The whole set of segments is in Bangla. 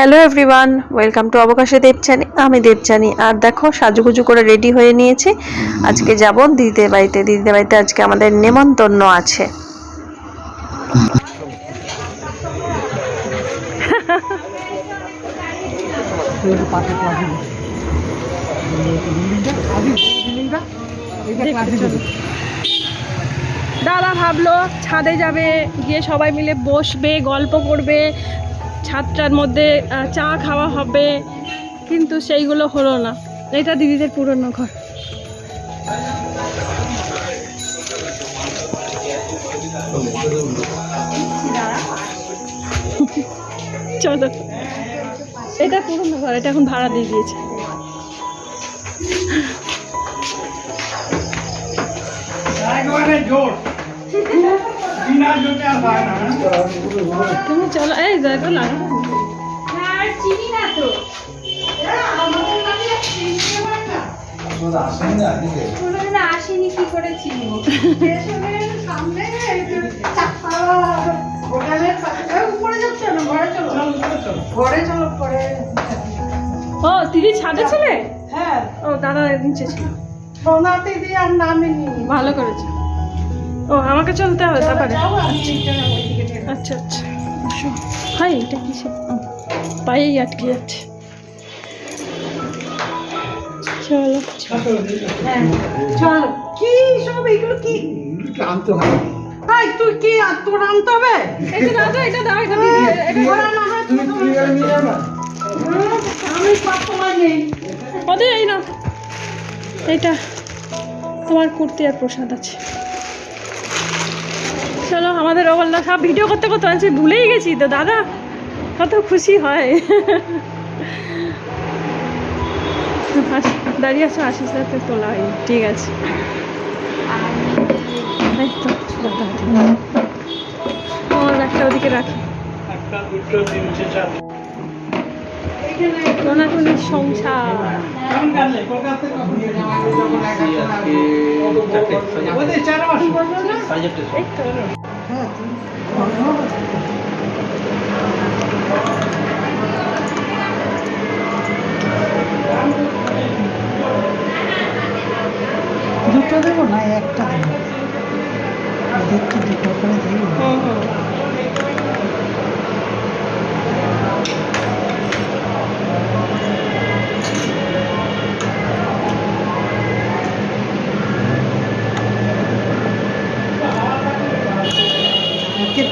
হ্যালো এভরিওয়ান ওয়েলকাম টু অবকাশে দেবচানি আমি দেবচানি আর দেখো, সাজুগুজু করে রেডি হয়ে নিয়েছি। আজকে যাব দিদিদের বাড়িতে। দিদিদের বাড়িতে আজকে আমাদের নেমন্তন্ন আছে। দাদা ভাবলো ছাদে যাবে, গিয়ে সবাই মিলে বসবে, গল্প করবে। ছাদটার মধ্যে চা খাওয়া হবে, কিন্তু সেইগুলো হলো না। এটা দিদিদের পুরনো ঘর। চলো। এটা পুরনো ঘর, এটা এখন ভাড়া দিয়ে দিয়েছে। জোর। হয় না হ্যাঁ? তুমি চলো এই দেখো লাগা আসেনি কি করে চিনবো? উপরে না ঘরে চলো? পরে ও দিদি ছাদে ছিলে? হ্যাঁ। ও দাদা নিচে ছিল সোনাতে দিয়ে আর নামেনি। ভালো করেছে। ও আমাকে চলতে হবে তারপরে। আচ্ছা আচ্ছা। হাই এটা পায়েই আটকে যাচ্ছে। চলো। হ্যাঁ চলো। কি সব এগুলো কি? আনতে হয় তুই কি আর তোর আনতে হবে? এটা দাও তো, দাও হয় আমি সব সময় নেই। ওদের এই না এইটা তোমার কুর্তি আর প্রসাদ আছে। চলো আমাদের ওগুলো সব ভিডিও করতে করতে আনছি ভুলেই গেছি তো দাদা। কত খুশি হয়। দাঁড়িয়ে আছো আশিস তো তোলা হয়নি। ঠিক আছে। আমার একটা ওদিকে রাখি। চারটে সংসার। এই তো। দুটো দেবো না একটা দেবো। দেখি দুটো করে দেবো।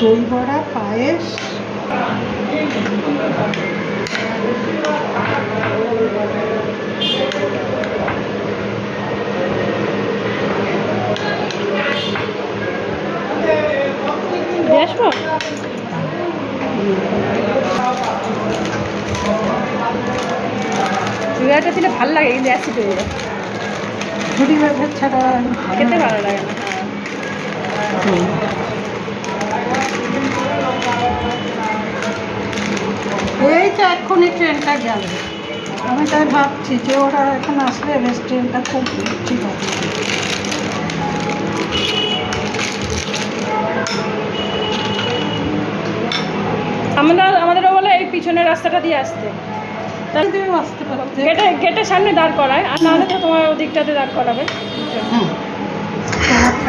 দই বড়া পায়েস আসব? দিলে ভালো লাগে কিন্তু অ্যাসিড হয়ে যায় ঝুড়ি ছাড়া খেতে ভালো লাগে না। এই ট্রেনটা গেল। আমি তাই ভাবছি যে ওরা এখন আসলে বেশ ট্রেনটা খুব ঠিক আছে। আমরা আমাদেরও বলে এই পিছনের রাস্তাটা দিয়ে আসতে। তাহলে তুমি আসতে গেটে গেটের সামনে দাঁড় করায় আর নাহলে তো তোমার ওদিকটাতে দাঁড় করাবে। হ্যাঁ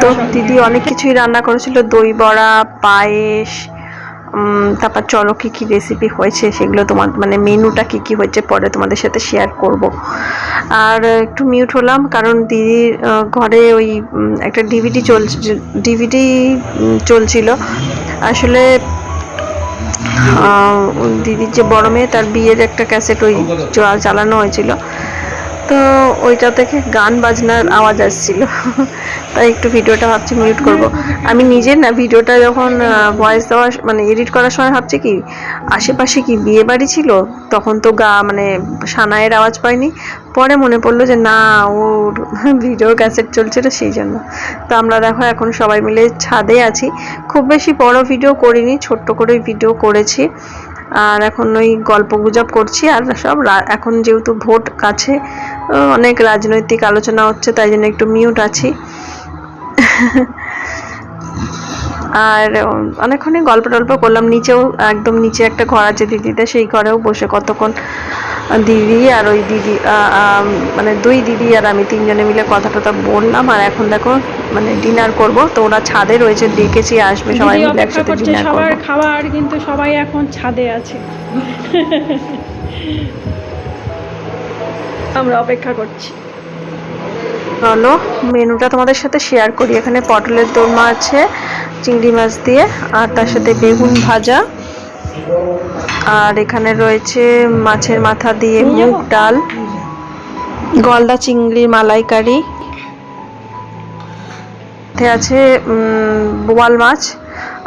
তো দিদি অনেক কিছুই রান্না করেছিল দই বড়া পায়েস তারপর চলো কী কী রেসিপি হয়েছে সেগুলো তোমার মানে মেনুটা কী কী হয়েছে পরে তোমাদের সাথে শেয়ার করব। আর একটু মিউট হলাম কারণ দিদির ঘরে ওই একটা ডিভিডি চলছে ডিভিডি চলছিল। আসলে দিদির যে বড় মেয়ে তার বিয়ের একটা ক্যাসেট ওই চালানো হয়েছিল। তো ওইটা থেকে গান বাজনার আওয়াজ আসছিল। তাই একটু ভিডিওটা ভাবছি মিউট করব। আমি নিজে না, ভিডিওটা যখন ভয়েস দেওয়া মানে এডিট করার সময় ভাবছি কি, আশেপাশে কি বিয়ে বাড়ি ছিল? তখন তো গা মানে সানাইয়ের আওয়াজ পাইনি। পরে মনে পড়ল যে না, ওর ভিডিও ক্যাসেট চলছিল সেই জন্য। তো আমরা দেখো এখন সবাই মিলে ছাদে আছি। খুব বেশি বড় ভিডিও করিনি, ছোট্ট করে ভিডিও করেছি। আর এখন ওই গল্প গুজব করছি আর সব এখন যেহেতু ভোট কাছে অনেক রাজনৈতিক আলোচনা হচ্ছে, তাই জন্য একটু মিউট আছি। আর অনেকক্ষণই গল্প টল্প করলাম, নিচেও, একদম নিচে একটা ঘর আছে দিদিতে সেই ঘরেও বসে কতক্ষণ দিদি আর ওই দিদি মানে দুই দিদি আর আমি তিনজনে মিলে কথা টথা বললাম আর এখন দেখো মানে ডিনার করব। তো ওরা ছাদে রয়েছে ডেকেছি আসবে সবাই মিলে অপেক্ষা একসাথে করছে ডিনার সবার করব। খাবার কিন্তু সবাই এখন ছাদে আছে। আমরা অপেক্ষা করছি। চলো মেনুটা তোমাদের সাথে শেয়ার করি। এখানে পটলের দোরমা আছে চিংড়ি মাছ দিয়ে আর তার সাথে বেগুন ভাজা। আর এখানে রয়েছে মাছের মাথা দিয়ে মুগ ডাল গলদা চিংড়ির মালাইকারি আছে উম, বোয়াল মাছ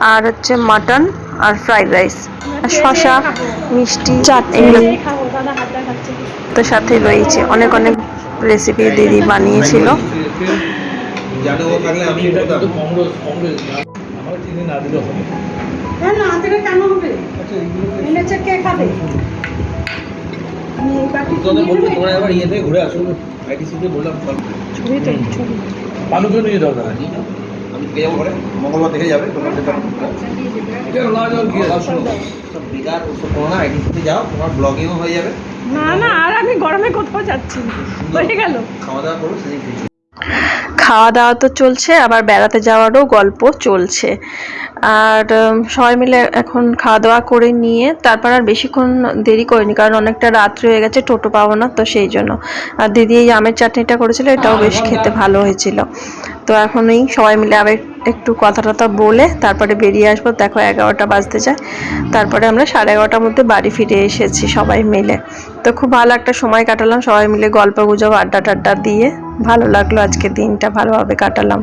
আর হচ্ছে মাটন আর ফ্রাইড রাইস শশা মিষ্টি চাট এগুলো এই খাব দাদা হাত দেখাচ্ছে তো সাথে রয়েছে অনেক অনেক রেসিপি দিদি বানিয়েছিল। জানে থাকলে আমি বলতাম আমার চিনি না দিলেও হবে হ্যাঁ না দিলে কেন হবে। এনেছে কে খাবে। তোমরা ইয়ে মঙ্গলবার দেখে যাবে যাও ব্লগিংও হয়ে যাবে। না না আর আমি গরমে কোথাও যাচ্ছি না। হয়ে গেল। খাওয়া দাওয়া করো সেদিন খাওয়া দাওয়া তো চলছে আবার বেড়াতে যাওয়ারও গল্প চলছে। আর সবাই মিলে এখন খাওয়া দাওয়া করে নিয়ে তারপর আর বেশিক্ষণ দেরি করিনি কারণ অনেকটা রাত্রি হয়ে গেছে টোটো পাবো না তো সেই জন্য। আর দিদি এই আমের চাটনিটা করেছিল এটাও বেশ খেতে ভালো হয়েছিল। তো এখন এই সবাই মিলে আবার একটু কথা টথা বলে তারপরে বেরিয়ে আসব। দেখো এগারোটা বাজতে যায়। তারপরে আমরা সাড়ে এগারোটার মধ্যে বাড়ি ফিরে এসেছি সবাই মিলে। তো খুব ভালো একটা সময় কাটালাম সবাই মিলে গল্প গুজব আড্ডা টাড্ডা দিয়ে। ভালো লাগল আজকে দিনটা ভালোভাবে কাটালাম।